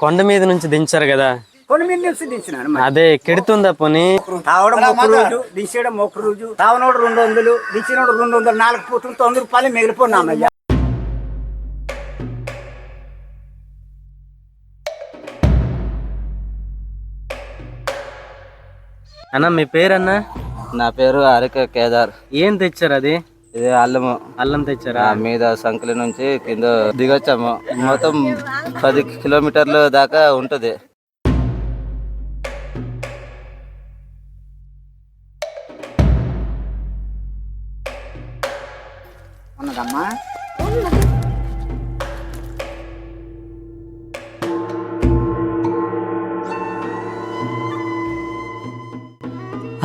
కొండ మీద నుంచి దించారు కదా. కొన్ని మీద నిలిచి దించినాను. అదే కెడుతుందా పోనీ? తావడం ఒక రోజు దించడం ఒక రోజు తావనోడు రెండు వందలు దించినోడు రెండు వందలు నాలుగు పూటలు తొమ్మిది రూపాయలు మిగిలిపోయినామయ్యా అన్న మీ పేరన్నా? నా పేరు అరిక కేదార్. ఏం తెచ్చారు అది? ఇది అల్లము అల్లం తెచ్చారా? మీద సంకలి నుంచి కింద దిగొచ్చాము. మొత్తం పది కిలోమీటర్లు దాకా ఉంటది.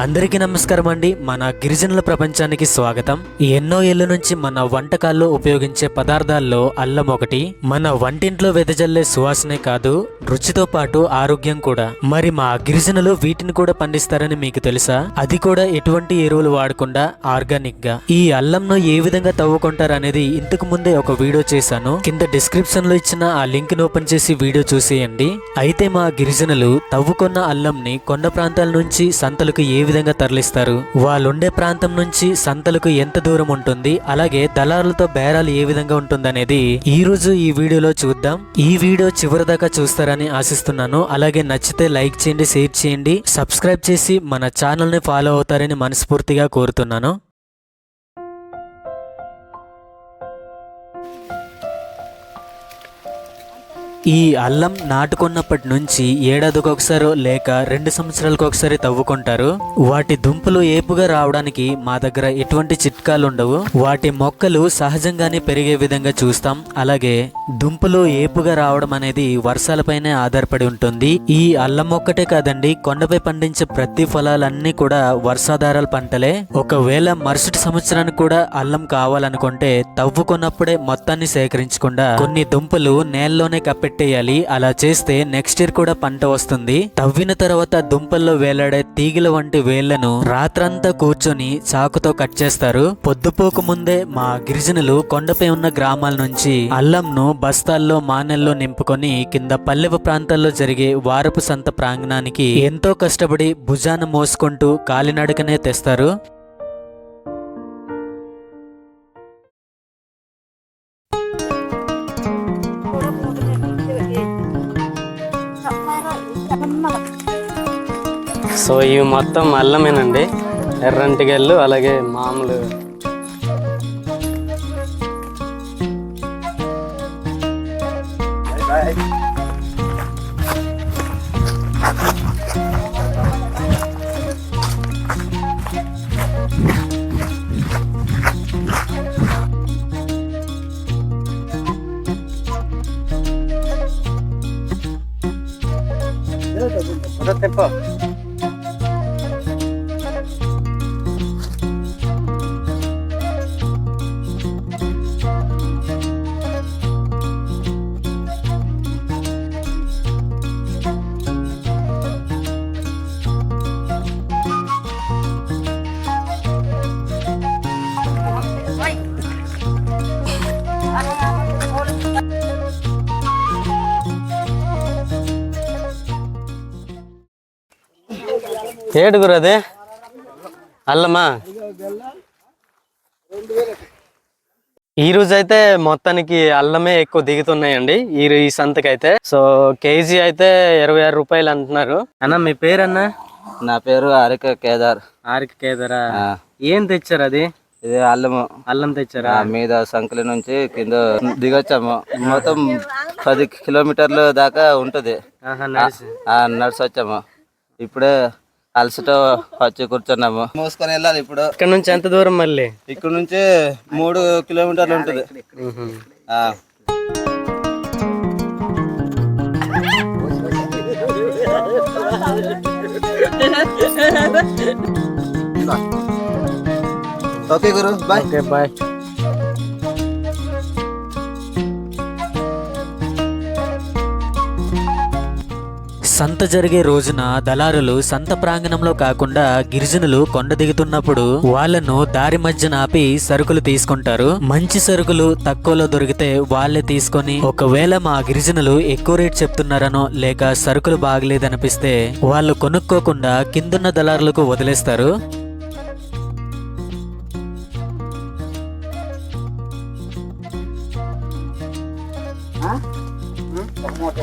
అందరికీ నమస్కారం అండి. మన గిరిజనుల ప్రపంచానికి స్వాగతం. ఎన్నో ఏళ్ళ నుంచి మన వంటకాల్లో ఉపయోగించే పదార్థాల్లో అల్లం ఒకటి. మన వంటింట్లో వెదజల్లే సువాసనే కాదు రుచితో పాటు ఆరోగ్యం కూడా. మరి మా గిరిజనులు వీటిని కూడా పండిస్తారని మీకు తెలుసా? అది కూడా ఎటువంటి ఎరువులు వాడకుండా ఆర్గానిక్గా ఈ అల్లంను ఏ విధంగా తవ్వుకుంటారు అనేది ఇంతకు ముందే ఒక వీడియో చేశాను. కింద డిస్క్రిప్షన్లో ఇచ్చిన ఆ లింక్ను ఓపెన్ చేసి వీడియో చూసేయండి. అయితే మా గిరిజనులు తవ్వుకున్న అల్లంని కొండ ప్రాంతాల నుంచి సంతలకు ఏ విధంగా తరలిస్తారు. వాళ్ళుండే ప్రాంతం నుంచి సంతలకు ఎంత దూరం ఉంటుంది అలాగే దళారులతో బేరాలు ఏ విధంగా ఉంటుందనేది ఈ రోజు ఈ వీడియోలో చూద్దాం. ఈ వీడియో చివరి దాకా చూస్తారని ఆశిస్తున్నాను. అలాగే నచ్చితే లైక్ చేయండి షేర్ చేయండి సబ్స్క్రైబ్ చేసి మన ఛానల్ని ఫాలో అవుతారని మనస్ఫూర్తిగా కోరుతున్నాను. ఈ అల్లం నాటుకున్నప్పటి నుంచి ఏడాదికి ఒకసారి లేక రెండు సంవత్సరాలకు ఒకసారి తవ్వుకుంటారు. వాటి దుంపలు ఏపుగా రావడానికి మా దగ్గర ఎటువంటి చిట్కాలు ఉండవు వాటి మొక్కలు సహజంగానే పెరిగే విధంగా చూస్తాం. అలాగే దుంపలు ఏపుగా రావడం అనేది వర్షాలపైనే ఆధారపడి ఉంటుంది. ఈ అల్లం మొక్కటే కాదండి కొండపై పండించే ప్రతి ఫలాలన్నీ కూడా వర్షాధారాల పంటలే. ఒకవేళ మరుసటి సంవత్సరానికి కూడా అల్లం కావాలనుకుంటే తవ్వుకున్నప్పుడే మొత్తాన్ని సేకరించకుండా కొన్ని దుంపలు నేలలోనే పెట్టేయాలి. అలా చేస్తే నెక్స్ట్ ఇయర్ కూడా పంట వస్తుంది. తవ్విన తర్వాత దుంపల్లో వేలాడే తీగల వంటి వేళ్ళను రాత్రంతా కూర్చొని చాకుతో కట్ చేస్తారు. పొద్దుపోక ముందే మా గిరిజనులు కొండపై ఉన్న గ్రామాల నుంచి అల్లంను బస్తాల్లో మానెల్లో నింపుకొని కింద పల్లెపు ప్రాంతాల్లో జరిగే వారపు సంత ప్రాంగణానికి ఎంతో కష్టపడి భుజాన మోసుకుంటూ కాలినడకనే తెస్తారు. సో ఇవి మొత్తం అల్లమేనండి. గల్లు అలాగే మామూలు 师傅。ఏడుగురు అదే? అల్లమా ఈ రోజు అయితే మొత్తానికి అల్లమే ఎక్కువ దిగుతున్నాయండి ఈ ఈ సంతకైతే. సో కేజీ అయితే ఇరవై ఆరు రూపాయలు అంటున్నారు. అన్న మీ పేరన్నా? నా పేరు అరిక కేదార్. ఆరికి కేదరా? ఏం తెచ్చారు అది? ఇది అల్లము. అల్లం తెచ్చారా? మీద సంకలి నుంచి కింద దిగొచ్చాము. మొత్తం పది కిలోమీటర్లు దాకా ఉంటది. నడిచి. వచ్చాము ఇప్పుడే అలసట వచ్చి కూర్చున్నాము. మూసుకొని వెళ్ళాలి ఇప్పుడు. ఇక్కడ నుంచి ఎంత దూరం మళ్ళీ? ఇక్కడ నుంచి మూడు కిలోమీటర్లు ఉంటుంది. ఓకే గురు బాయ్. Okay bye. సంత జరిగే రోజున దళారులు సంత ప్రాంగణంలో కాకుండా గిరిజనులు కొండ దిగుతున్నప్పుడు వాళ్ళను దారి మధ్యన ఆపి సరుకులు తీసుకుంటారు. మంచి సరుకులు తక్కువలో దొరికితే వాళ్ళే తీసుకొని ఒకవేళ మా గిరిజనులు ఎక్కువ రేట్ చెప్తున్నారనో లేక సరుకులు బాగలేదనిపిస్తే వాళ్ళు కొనుక్కోకుండా కిందున్న దళారులకు వదిలేస్తారు. మూట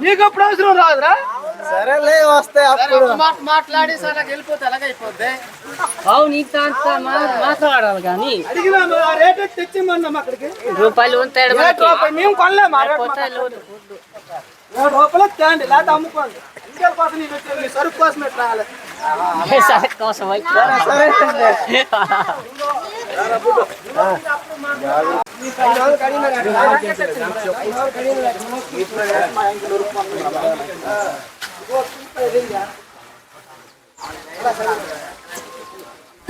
నీకు అప్పుడు అవసరం రాదురా? సరేలే వస్తే అప్పుడు. మాట్లాడి సరే వెళ్ళిపోతే ఎలాగైపోద్ది? అవును ఇంత అంత మా- మాట్లాడాలి కానీ. అడిగినా ఆ రేట్ ఎత్తి తెచ్చిమన్నాం అక్కడికి? రూపాయలు ఉంటాడు రేట్ రూపాయి మేము కొనలేము. మూడు రూపాయలు తేండి లేకపోతే అమ్ముకోండి. కోసం సరుకు కోసం ఎట్లా రావాలి కోసం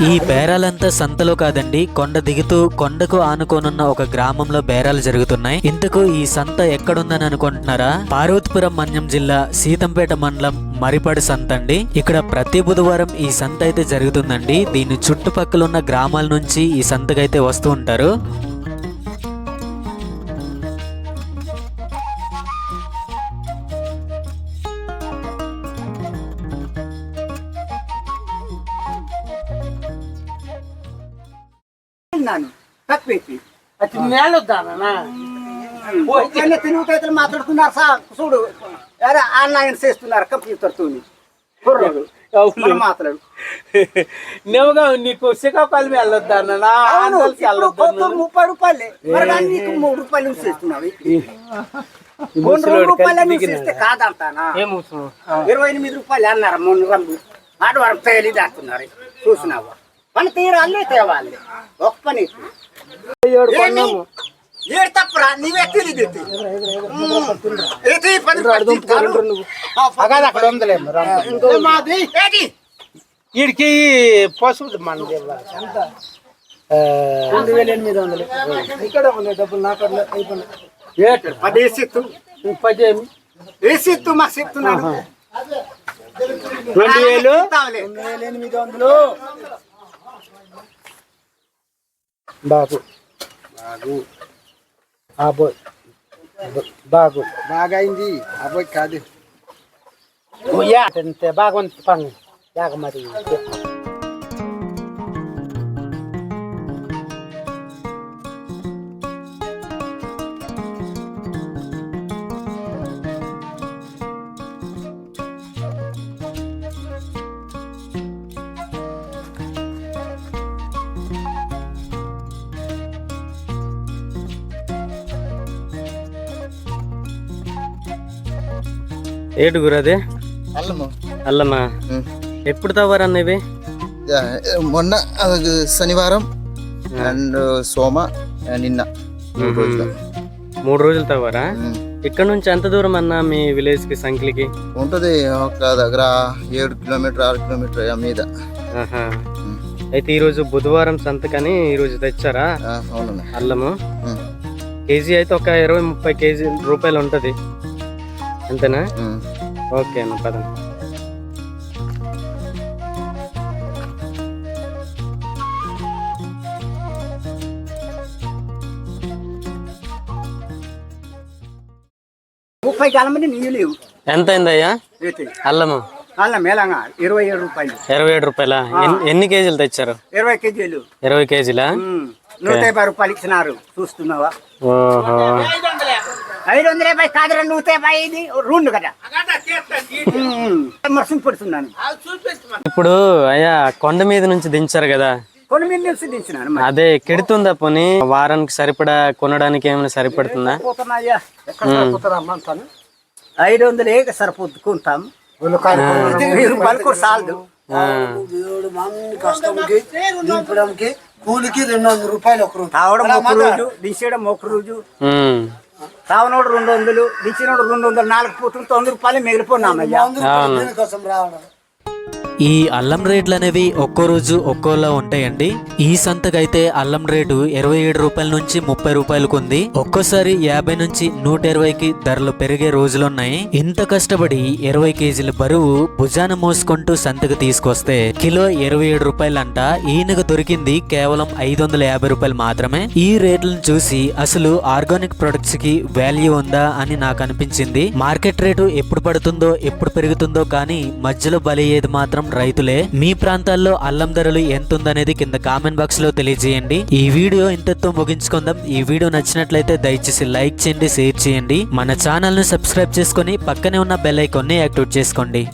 ఈ బేరాలంతా సంతలో కాదండి కొండ దిగుతూ కొండకు ఆనుకోనున్న ఒక గ్రామంలో బేరాలు జరుగుతున్నాయి. ఇంతకు ఈ సంత ఎక్కడుందని అనుకుంటున్నారా? పార్వతీపురం మన్యం జిల్లా సీతంపేట మండలం మరిపడి సంత అండి. ఇక్కడ ప్రతి బుధవారం ఈ సంత అయితే జరుగుతుందండి. దీని చుట్టుపక్కల ఉన్న గ్రామాల నుంచి ఈ సంతకైతే వస్తూ ఉంటారు. తిన్నాను తక్కువైతే మేళొద్దానా పోయిన తిరుగుతైతే మాట్లాడుతున్నారు సార్. చూడు అరే ఆన్లైన్ చేస్తున్నారు కంప్యూటర్ తోని కుర్రోడు. మాట్లాడు. నువ్వుగా నీకు శ్రీకాకుళం వెళ్ళొద్దానా ముప్పై రూపాయలే. మరి నీకు మూడు రూపాయలు మూడు రెండు రూపాయలు చేస్తే కాదంటానా? ఇరవై ఎనిమిది రూపాయలు అన్నారు. మొన్న రంగు. ఆడవారం తేలి దాస్తున్నారు చూసినావా? పని తీరు అల్లే తేవాలి. ఒక్క పని? ఏడు తప్పురా? నీవే తెలియదు. అక్కడ ఉందలే మాది? ఏది? వీడికి పశువు మన రెండు వేల ఎనిమిది వందలు. ఇక్కడ ఉన్నాయి డబ్బులు నాకు అయిపోయినాయి. పది వేసిత్తు మాకు చెప్తున్నాను రెండు వేలు. ఇస్తాంలే. రెండు Bagus. Bagus. Abot. Bagus. Bagai hindi. Abot kada. Oh ya. Tente bagon pang. Ya kemarin. ఏటు గురు అది? అల్లము అల్లమా. ఎప్పుడు తవ్వారన్న ఇవి? మొన్న శనివారం అండ్ సోమ నిన్న. మూడు రోజులు. తవ్వారా. ఇక్కడ నుంచి ఎంత దూరం అన్న మీ విలేజ్కి సంఖ్యలకి? ఉంటది ఒక దగ్గర ఏడు కిలోమీటర్ ఆరు కిలోమీటర్ మీద. అయితే ఈ రోజు బుధవారం సంతకని ఈ రోజు తెచ్చారా? అల్లము. కేజీ అయితే ఒక ఇరవై ముప్పై కేజీ రూపాయలు ఉంటది. అంతేనా. ఓకే అన్న పదండి. ముప్పై కాలం నీళ్ళు లేవు. ఎంత అయిందయ్యా? అల్లము. అల్ల మేళంగా ఇరవై ఏడు రూపాయలు. ఇరవై ఏడు రూపాయల? ఎన్ని కేజీలు తెచ్చారు? ఇరవై కేజీలు. ఇరవై కేజీలా? నూట యాభై రూపాయలు ఇచ్చినారు. చూస్తున్నావా? ఓహో. ఐదు వందల యాభై కాదురా నూట యాభై ఇది రెండు కదా. మర్సం పెడుతున్నాను. ఇప్పుడు అయ్యా కొండ మీద నుంచి దించారు కదా. కొన్ని మీద నిలిచి దించినాను. అదే కెడుతుందా పోనీ? వారానికి సరిపడా కొనడానికి ఏమైనా సరిపడుతుందా? ఐదు వందలు ఏక సరిపోతుకుంటాం కూడా చాలదు ఆ, కష్టంకి దింపడానికి కూలికి రెండు వందల రూపాయలు ఒక రోజు. తావడం ఒక రోజు దించడం ఒక రోజు. ఉమ్, తావనోడు రెండు వందలు దించినోడు రెండు వందలు నాలుగు పూటలు తొమ్మిది రూపాయలు మిగిలిపోయినామయ్యా అవును. దీనికోసం రావడం? ఈ అల్లం రేట్లు అనేవి ఒక్కో రోజు ఒక్కోలా ఉంటాయండి. ఈ సంతకైతే అల్లం రేటు ఇరవై ఏడు రూపాయల నుంచి ముప్పై రూపాయలకు ఉంది. ఒక్కోసారి యాభై నుంచి నూట ఇరవైకి ధరలు పెరిగే రోజులున్నాయి. ఇంత కష్టపడి ఇరవై కేజీల బరువు భుజాన మోసుకుంటూ సంతకు తీసుకొస్తే కిలో ఇరవై ఏడు రూపాయలంట. ఈయనకు దొరికింది కేవలం ఐదు వందల యాభై రూపాయలు మాత్రమే. ఈ రేట్లను చూసి అసలు ఆర్గానిక్ ప్రొడక్ట్స్కి వాల్యూ ఉందా అని నాకు అనిపించింది. మార్కెట్ రేటు ఎప్పుడు పడుతుందో ఎప్పుడు పెరుగుతుందో కానీ మధ్యలో బలయ్యేది మాత్రం రైతులే మీ ప్రాంతాల్లో అల్లం ధరలు ఎంత ఉందనేది కింద కామెంట్ బాక్స్లో తెలియజేయండి. ఈ వీడియో ఇంతతో ముగించుకుందాం. ఈ వీడియో నచ్చినట్లయితే దయచేసి లైక్ చేయండి షేర్ చేయండి. మన ఛానల్ను సబ్స్క్రైబ్ చేసుకొని పక్కనే ఉన్న బెల్ ఐకాన్ని యాక్టివేట్ చేసుకోండి.